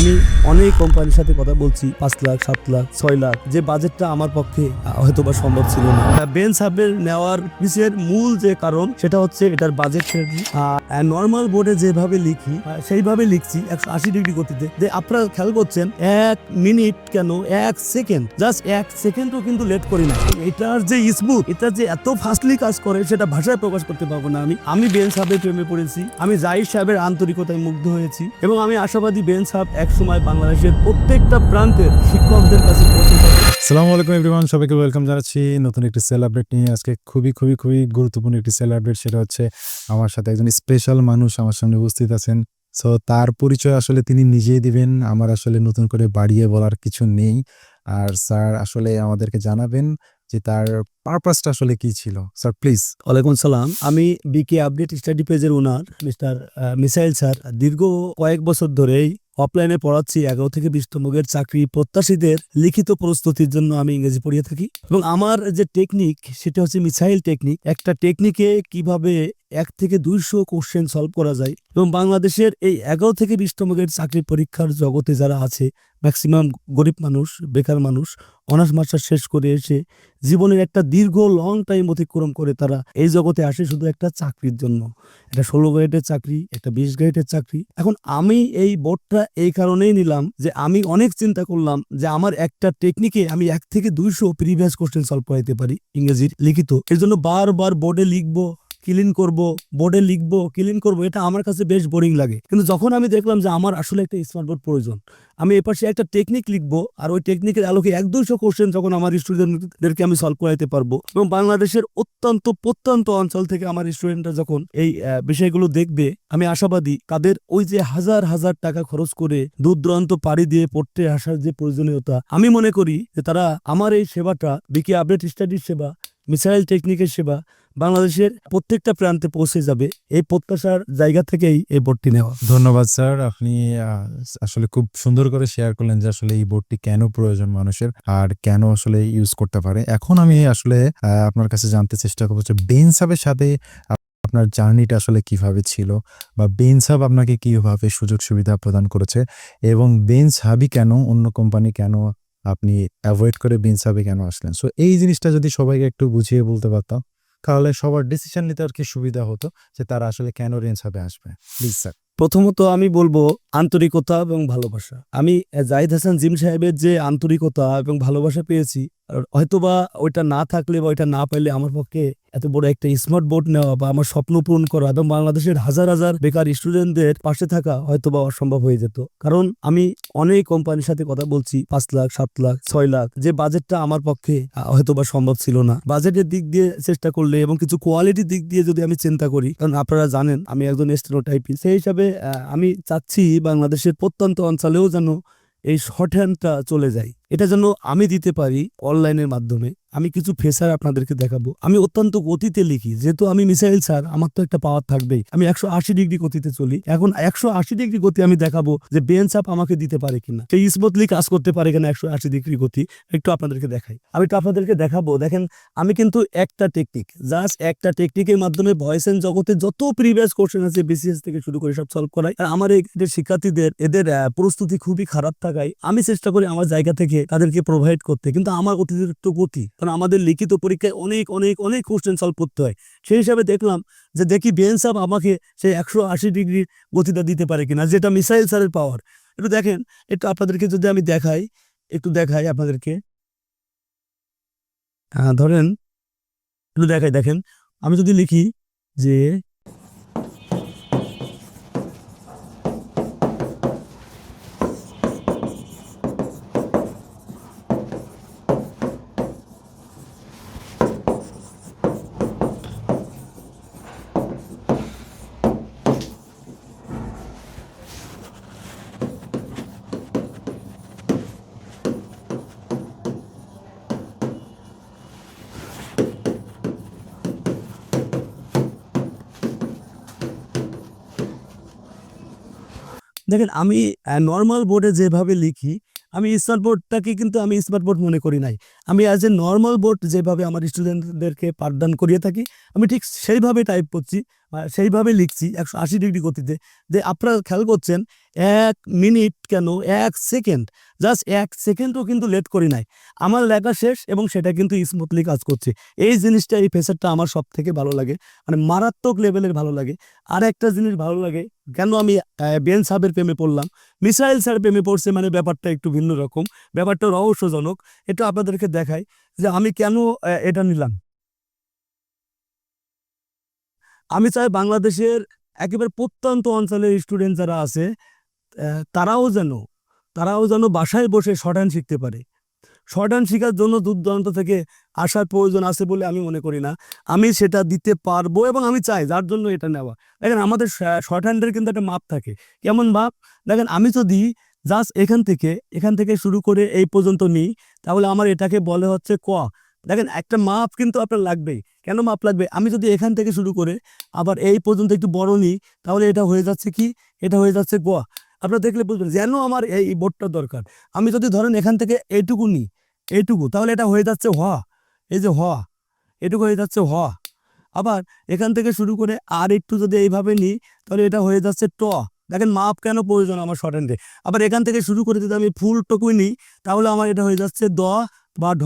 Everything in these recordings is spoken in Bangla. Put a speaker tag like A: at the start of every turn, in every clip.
A: আমি অনেক কোম্পানির সাথে কথা বলছি, পাঁচ লাখ, সাত লাখ, ছয় লাখ। যে বাজেটটা আমার পক্ষে হয়তো বা সম্ভব ছিল না। বেঞ্চ হাবের নেওয়ার পিছের মূল যে কারণ, সেটা হচ্ছে এটার বাজেট নর্মাল বোর্ডে যেভাবে লিখি সেইভাবে লিখছি একশো আশি ডিগ্রি গতিতে। যে আপনারা খেয়াল করছেন, এক মিনিট কেন, এক সেকেন্ড জাস্ট এক সেকেন্ডও কিন্তু লেট করি না। এটার যে স্মুথ এটা যে এত ফাস্টলি কাজ করে, সেটা ভাষায় প্রকাশ করতে পারব না আমি। আমি বেন সাহেবের প্রেমে পড়েছি, আমি জাহির সাহেবের আন্তরিকতায় মুগ্ধ হয়েছি, এবং আমি আশাবাদী বেন সাহেব একসময় বাংলাদেশের প্রত্যেকটা প্রান্তের শিক্ষকদের কাছে পৌঁছে যাবে
B: সালামু আলাইকুম এভরিওয়ান সবাইকে ওয়েলকাম জানাচ্ছি নতুন একটি সেল আপডেট নিয়ে। আজকে খুবই খুবই খুবই গুরুত্বপূর্ণ একটি সেল আপডেট সেটা হচ্ছে আমার সাথে একজন স্পেশাল মানুষ আমার সামনে উপস্থিত আছেন। সো তার পরিচয় আসলে তিনি নিজেই দিবেন আমার আসলে নতুন করে বাড়িয়ে বলার কিছু নেই। আর স্যার আসলে আমাদেরকে জানাবেন যে তার পারপাসটা আসলে কি ছিল। স্যার প্লিজ
A: ওয়ালাইকুম সালাম। আমি বিকে আপডেট স্টাডি পেজের ওনার মিস্টার মিসাইল স্যার দীর্ঘ কয়েক বছর ধরেই অফলাইনে পড়াচ্ছি এগারো থেকে বিশ তমকের চাকরি প্রত্যাশীদের লিখিত প্রস্তুতির জন্য আমি ইংরেজি পড়িয়ে থাকি। এবং আমার যে টেকনিক সেটা হচ্ছে মিসাইল টেকনিক একটা টেকনিকে কীভাবে এক থেকে দুইশো কোশ্চেন সলভ করা যায় এবং বাংলাদেশের এই এগারো থেকে বিশ তমকের চাকরি পরীক্ষার জগতে যারা আছে ম্যাক্সিমাম গরিব মানুষ, বেকার মানুষ অনার্স মাস্টার শেষ করে এসে জীবনের একটা দীর্ঘ লং টাইম অতিক্রম করে তারা এই জগতে আসে শুধু একটা চাকরির জন্য। একটা ষোলো গ্রেডের চাকরি একটা বিশ গ্রেডের চাকরি। এখন আমি এই বোর্ডটা এই কারণেই নিলাম যে আমি অনেক চিন্তা করলাম যে আমার একটা টেকনিকে আমি এক থেকে দুইশো প্রিভিয়াস কোশ্চেন সলভ করাইতে পারি, ইংরেজির লিখিত। এর জন্য বারবার বোর্ডে লিখব ক্লিন করব বোর্ডে লিখব ক্লিন করব, এটা আমার কাছে বেশ বোরিং লাগে। কিন্তু যখন আমি দেখলাম যে আমার আসলে একটা স্মার্ট বোর্ড প্রয়োজন, আমি এপাশে একটা টেকনিক লিখব, আর ওই টেকনিকের আলোকে এক দুইশো কোশ্চেন যখন আমার স্টুডেন্টদেরকে আমি সলভ করাইতে পারব, এবং বাংলাদেশের অত্যন্ত প্রত্যন্ত অঞ্চল থেকে আমার স্টুডেন্টরা যখন এই বিষয়গুলো দেখবে, আমি আশাবাদী, তাদের ওই যে হাজার হাজার টাকা খরচ করে দূর দূরান্ত পাড়ি দিয়ে পড়তে আসার যে প্রয়োজনীয়তা, আমি মনে করি যে তারা আমার এই সেবাটা বিকে আপডেট স্টাডির সেবা মিসাইল টেকনিকের সেবা বাংলাদেশের প্রত্যেকটা প্রান্তে পৌঁছে যাবে। এই প্রত্যাশার জায়গা থেকেই এই বোর্ডটি নেওয়া।
B: ধন্যবাদ, স্যার। আপনি আসলে খুব সুন্দর করে শেয়ার করলেন যে আসলে এই বোর্ডটি কেন প্রয়োজন মানুষের আর কেন আসলে ইউজ করতে পারে। এখন আমি আসলে আপনার কাছে জানতে চেষ্টা করব যে বেন সাথে আপনার জার্নিটা আসলে কীভাবে ছিল বা বেন হাব আপনাকে কীভাবে সুযোগ সুবিধা প্রদান করেছে এবং বেন হাবই কেন, অন্য কোম্পানি কেন আপনি অ্যাভয়েড করে বেন সাবে কেন আসলেন? সো এই জিনিসটা যদি সবাইকে একটু বুঝিয়ে বলতে পারতাম। তাহলে সবার ডিসিশন নিতে আর কি সুবিধা হতো যে তারা আসলে কেন রেঞ্জ হবে আসবে। প্লিজ স্যার
A: প্রথমত আমি বলব আন্তরিকতা এবং ভালোবাসা। আমি জাহিদ হাসান জিম সাহেবের যে আন্তরিকতা এবং ভালোবাসা পেয়েছি হয়তোবা ওইটা না থাকলে বা ওইটা না পাইলে আমার পক্ষে এত বড় একটা স্মার্ট বোর্ড নেওয়া বা আমার স্বপ্ন পূরণ করা এবং বাংলাদেশের হাজার হাজার বেকার স্টুডেন্টদের পাশে থাকা হয়তোবা অসম্ভব হয়ে যেত। কারণ আমি অনেক কোম্পানির সাথে কথা বলছি, পাঁচ লাখ, সাত লাখ, ছয় লাখ, যে বাজেটটা আমার পক্ষে হয়তোবা সম্ভব ছিল না। বাজেটের দিক দিয়ে চেষ্টা করলে এবং কিছু কোয়ালিটির দিক দিয়ে যদি আমি চিন্তা করি, কারণ আপনারা জানেন আমি একজন স্টেনোটাইপিস সেই হিসাবে আমি চাচ্ছি বাংলাদেশের প্রত্যন্ত অঞ্চলেও যেন এই শর্ট হ্যান্ডটা চলে যায়। এটা যেন আমি দিতে পারি অনলাইনের মাধ্যমে। আমি কিছু ফেসার আপনাদেরকে দেখাবো। আমি অত্যন্ত গতিতে লিখি। যেহেতু আমি মিসাইল স্যার আমার তো একটা পাওয়ার থাকবেই। আমি একশো আশি ডিগ্রি গতিতে চলি। এখন একশো আশি ডিগ্রি গতি আমি দেখাবো যে বেঞ্চ আপ আমাকে দিতে পারে কিনা। সেই স্মুথলি কাজ করতে পারে কিনা একশো আশি ডিগ্রি গতি, একটু আপনাদেরকে দেখাই। আমি একটু আপনাদেরকে দেখাবো। দেখেন, আমি কিন্তু একটা টেকনিক জাস্ট একটা টেকনিকের মাধ্যমে ভয়েস এন্ড জগতে যত প্রিভিয়াস কোশ্চেন আছে বিসিএস থেকে শুরু করে সব সলভ করাই। আর আমার এই গ্রেডের শিক্ষার্থীদের, এদের প্রস্তুতি খুবই খারাপ থাকায় আমি চেষ্টা করি আমার জায়গা থেকে তাদেরকে প্রোভাইড করতে। কিন্তু আমার অতিরিক্ত গতি কারণ আমাদের লিখিত পরীক্ষায় অনেক অনেক অনেক কোশ্চেন সলভ করতে হয়। সেই হিসাবে দেখলাম যে দেখি বেন সাহেব আমাকে সে একশো আশি ডিগ্রির গতিটা দিতে পারে কিনা, যেটা মিসাইল স্যারের পাওয়ার একটু দেখেন, একটু আপনাদেরকে যদি আমি দেখাই, একটু দেখাই আপনাদেরকে। ধরেন, একটু দেখাই, দেখেন, আমি যদি লিখি যে দেখেন, আমি নর্মাল বোর্ডে যেভাবে লিখি, আমি স্মার্ট বোর্ডটাকে কিন্তু আমি স্মার্ট বোর্ড মনে করি নাই। আমি অ্যাজ এ নর্মাল বোর্ড যেভাবে আমার স্টুডেন্টদেরকে পাঠদান করিয়ে থাকি, আমি ঠিক সেইভাবে টাইপ করছি। সেইভাবে লিখছি একশো আশি ডিগ্রি গতিতে, যে আপনারা খেয়াল করছেন এক মিনিট কেন? এক সেকেন্ড। জাস্ট এক সেকেন্ডও কিন্তু লেট করি নাই। আমার লেখা শেষ এবং সেটা কিন্তু স্মুথলি কাজ করছে। এই জিনিসটা, এই ফেসারটা আমার সব থেকে ভালো লাগে। মানে মারাত্মক লেভেলের ভালো লাগে। আর একটা জিনিস ভালো লাগে, কেন আমি বেন সাহেবের প্রেমে পড়লাম? মিসাইল স্যার প্রেমে পড়ছে মানে ব্যাপারটা একটু ভিন্ন রকম। ব্যাপারটা রহস্যজনক। এটা আপনাদেরকে দেখাই যে আমি কেন এটা নিলাম। আমি চাই বাংলাদেশের একেবারে প্রত্যন্ত অঞ্চলের স্টুডেন্ট যারা আছে তারাও যেন তারাও যেন বাসায় বসে শর্ট হ্যান্ড শিখতে পারে। শর্ট হ্যান্ড শেখার জন্য দূর দূরান্ত থেকে আসার প্রয়োজন আছে বলে আমি মনে করি না। আমি সেটা দিতে পারব এবং আমি চাই যার জন্য এটা নেওয়া। দেখেন আমাদের শর্ট হ্যান্ডের কিন্তু একটা মাপ থাকে। কেমন মাপ? দেখেন আমি যদি জাস্ট এখান থেকে এখান থেকে শুরু করে এই পর্যন্ত নিই, তাহলে আমার এটাকে বলে হচ্ছে ক। দেখেন, একটা মাপ কিন্তু আপনার লাগবেই। কেন মাপ লাগবে? আমি যদি এখান থেকে শুরু করে আবার এই পর্যন্ত একটু বড় নিই, তাহলে এটা হয়ে যাচ্ছে কি? এটা হয়ে যাচ্ছে ক আপনারা দেখলে বুঝবেন, যেন আমার এই বোর্ডটা দরকার। আমি যদি ধরেন এখান থেকে এইটুকু নিই, এইটুকু, তাহলে এটা হয়ে যাচ্ছে হ। এই যে হ এটুকু হয়ে যাচ্ছে হ। আবার এখান থেকে শুরু করে আর একটু যদি এইভাবে নিই, তাহলে এটা হয়ে যাচ্ছে ট। দেখেন, মাপ কেন প্রয়োজন আমার শর্ট হ্যান্ডে? আবার এখান থেকে শুরু করে যদি আমি ফুল টকুই নিই, তাহলে আমার এটা হয়ে যাচ্ছে দ বা ঢ।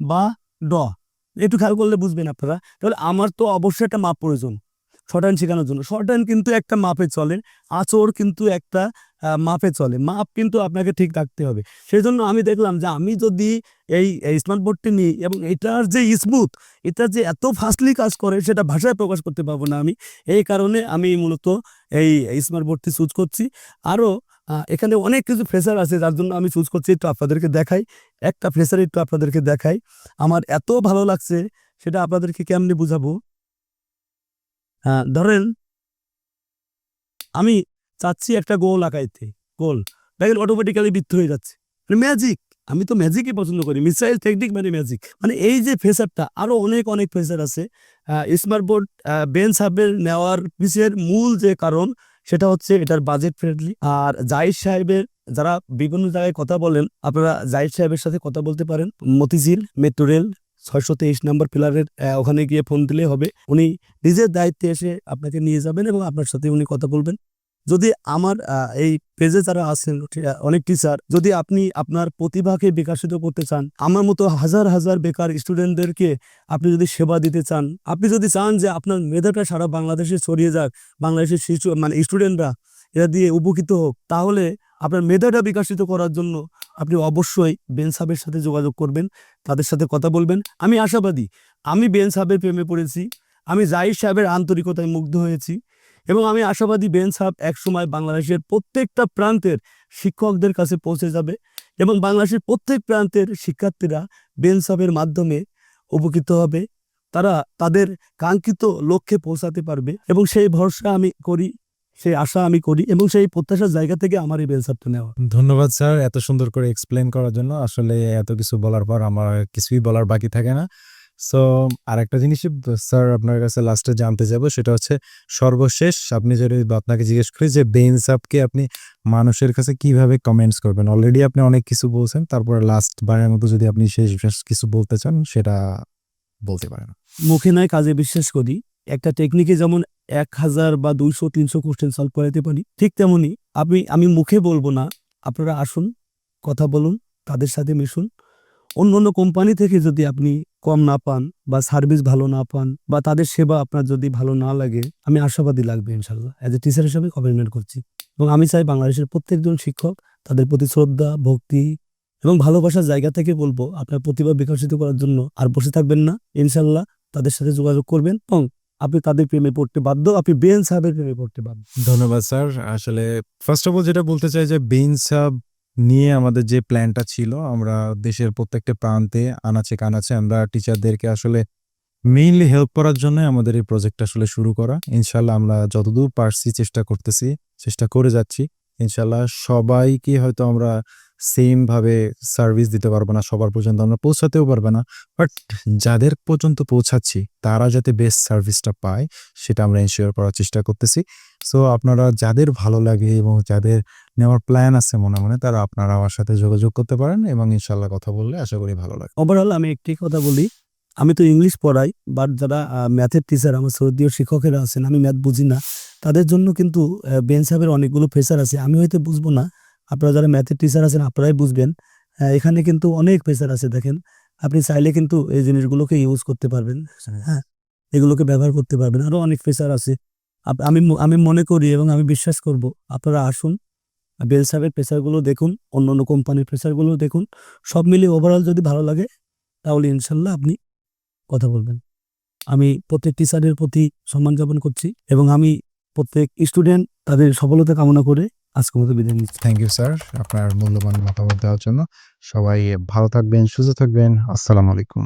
A: বা ড। একটু খেয়াল করলে বুঝবেন আপনারা। তাহলে আমার তো অবশ্যই একটা মাপ প্রয়োজন। শর্ট হ্যান্ড শেখানোর জন্য। শর্ট হ্যান্ড কিন্তু একটা মাপে চলে আচর কিন্তু একটা মাপে চলে। মাপ কিন্তু আপনাকে ঠিক রাখতে হবে। সেই জন্য আমি দেখলাম যে আমি যদি এই স্মার্ট বোর্ডটি নিই এবং এটার যে স্মুথ এটা যে এত ফাস্টলি কাজ করে, সেটা ভাষায় প্রকাশ করতে পারব না আমি। এই কারণে আমি মূলত এই স্মার্ট বোর্ডটি চুজ করছি। আরও এখানে অনেক কিছু ফ্রেশার আছে, যার জন্য আমি চুজ করছি। একটু আপনাদেরকে দেখাই। একটা ফ্রেশার একটু আপনাদেরকে দেখাই। আমার এত ভালো লাগছে, সেটা আপনাদেরকে কেমনি বুঝাবো? ধরেন আমি চাচ্ছি একটা গোল আঁকাইতে গোল দেখেন অটোমেটিক্যালি বৃত্ত হয়ে যাচ্ছে। মানে ম্যাজিক আমি তো ম্যাজিকই পছন্দ করি মিসাইল টেকনিক মানে ম্যাজিক মানে এই যে ফেসারটা আরও অনেক অনেক ফেসার আছে। স্মার্ট বোর্ড বেন সাহেবের নেওয়ার পিছের মূল যে কারণ, সেটা হচ্ছে এটার বাজেট ফ্রেন্ডলি আর জাহিদ সাহেবের, যারা বিভিন্ন জায়গায় কথা বলেন, আপনারা জাহিদ সাহেবের সাথে কথা বলতে পারেন। মতিঝিল মেট্রো রেল ছয়শো তেইশ নম্বর পিলারের ওখানে গিয়ে ফোন দিলে হবে। উনি নিজের দায়িত্বে এসে আপনাকে নিয়ে যাবেন এবং আপনার সাথে উনি কথা বলবেন। যদি আমার এই পেজে যারা আছেন অনেক টিচার যদি আপনি আপনার প্রতিভাকে বিকাশিত করতে চান, আমার মতো হাজার হাজার বেকার স্টুডেন্টদেরকে আপনি যদি সেবা দিতে চান, আপনি যদি চান যে আপনার মেধাটা সারা বাংলাদেশে ছড়িয়ে যাক, বাংলাদেশের শিশু মানে স্টুডেন্টরা এটা দিয়ে উপকৃত হোক, তাহলে আপনার মেধাটা বিকাশিত করার জন্য আপনি অবশ্যই বেন সাহেবের সাথে যোগাযোগ করবেন, তাদের সাথে কথা বলবেন। আমি আশাবাদী, আমি বেন সাহেবের প্রেমে পড়েছি, আমি জাহিদ সাহেবের আন্তরিকতায় মুগ্ধ হয়েছি এবং আমি আশাবাদী বেন সাহেব একসময় বাংলাদেশের প্রত্যেকটা প্রান্তের শিক্ষকদের কাছে পৌঁছে যাবে এবং বাংলাদেশের প্রত্যেক প্রান্তের শিক্ষার্থীরা বেন সাহেবের মাধ্যমে উপকৃত হবে। তারা তাদের কাঙ্ক্ষিত লক্ষ্যে পৌঁছাতে পারবে এবং সেই ভরসা আমি করি। সেই আশা আমি করি এবং সেই প্রত্যাশার জায়গা থেকে আমার এই বেন সাহেবটা নেওয়া।
B: ধন্যবাদ স্যার। এত সুন্দর করে এক্সপ্লেন করার জন্য। আসলে এত কিছু বলার পর আমার কিছুই বলার বাকি থাকে না। সো আরেকটা জিনিস স্যার আপনার কাছে লাস্টে জানতে যাব সেটা হচ্ছে সর্বশেষ আপনি যদি আপনাকে জিজ্ঞেস করি যে বেইনস আপকে আপনি মানুষের কাছে কীভাবে কমেন্টস করবেন? অলরেডি আপনি অনেক কিছু বলছেন তারপরে লাস্ট বারের মতো যদি আপনি শেষ কিছু বলতে চান সেটা বলতে পারেন।
A: মুখে নয় কাজে বিশ্বাস করি। একটা টেকনিকে যেমন এক হাজার বা দুইশো, তিনশো কোশ্চেন সলভ করাতে পারি। ঠিক তেমনি আপনি আমি মুখে বলব না, আপনারা আসুন, কথা বলুন, তাদের সাথে মিশুন। অন্য অন্য কোম্পানি থেকে যদি আপনি কম না পান বা সার্ভিস ভালো না পান বা তাদের সেবা আপনার যদি ভালো না লাগে, আমি আশাবাদী লাগবে ইনশাল্লাহ অ্যাজ এ টিচার হিসাবে কমিটমেন্ট করছি। এবং আমি চাই বাংলাদেশের প্রত্যেকজন শিক্ষক তাদের প্রতি শ্রদ্ধা, ভক্তি এবং ভালোবাসার জায়গা থেকে বলব, আপনার প্রতিভা বিকশিত করার জন্য আর বসে থাকবেন না। ইনশাল্লাহ তাদের সাথে যোগাযোগ করবেন এবং আপনি তাদের প্রেমে পড়তে বাধ্য, আপনি বেন সাহেবের প্রেমে পড়তে বাধ্য।
B: ধন্যবাদ, স্যার। আসলে ফার্স্ট অফ অল যেটা বলতে চাই যে বেন সাহেব নিয়ে আমাদের যে প্ল্যানটা ছিল, আমরা দেশের প্রত্যেকটা প্রান্তে আনাচে কানাচে আমরা টিচারদেরকে আসলে মেইনলি হেল্প করার জন্য আমাদের এই প্রজেক্টটা আসলে শুরু করা। ইনশাল্লাহ আমরা যতদূর পারছি চেষ্টা করতেছি, চেষ্টা করে যাচ্ছি। ইনশাল্লাহ সবাইকে হয়তো আমরা সেম ভাবে সার্ভিস দিতে পারব না, সবার পর্যন্ত আমরা পৌঁছাতেও পারবে না। বাট যাদের পর্যন্ত পৌঁছাচ্ছি, তারা যাতে বেস্ট সার্ভিসটা পায়, সেটা আমরা এনশিওর করার চেষ্টা করতেছি। সো আপনারা যাদের ভালো লাগে এবং যাদের নেওয়ার প্ল্যান আছে মনে মনে, তারা আপনারা আমার সাথে যোগাযোগ করতে পারেন এবং ইনশাল্লাহ কথা বললে আশা করি ভালো লাগে
A: ওভারঅল আমি একটি কথা বলি, আমি তো ইংলিশ পড়াই বাট যারা ম্যাথের টিচার আমার সৌদীয় শিক্ষকেরা আছেন, আমি ম্যাথ বুঝি না। তাদের জন্য কিন্তু বেন সাহেবের অনেকগুলো প্রেসার আছে। আমি হয়তো বুঝব না। আপনারা যারা ম্যাথের টিচার আছেন আপনারাই বুঝবেন। এখানে কিন্তু অনেক প্রেসার আছে দেখেন। আপনি চাইলে কিন্তু এই জিনিসগুলোকে ইউজ করতে পারবেন। হ্যাঁ। এগুলোকে ব্যবহার করতে পারবেন। আরও অনেক প্রেসার আছে। আমি আমি মনে করি এবং আমি বিশ্বাস করব আপনারা আসুন বেল সাহেবের প্রেসারগুলো দেখুন অন্য অন্য কোম্পানির প্রেসারগুলো দেখুন। সব মিলিয়ে ওভারঅল যদি ভালো লাগে তাহলে ইনশাল্লাহ আপনি কথা বলবেন। আমি প্রত্যেক টিচারের প্রতি সম্মান জ্ঞাপন করছি এবং আমি প্রত্যেক স্টুডেন্ট তাদের সফলতা কামনা করে আজকের মতো বিদায় নিচ্ছি।
B: থ্যাংক ইউ স্যার আপনার মূল্যবান মতামত দেওয়ার জন্য। সবাই ভালো থাকবেন, সুস্থ থাকবেন। আসসালামু আলাইকুম।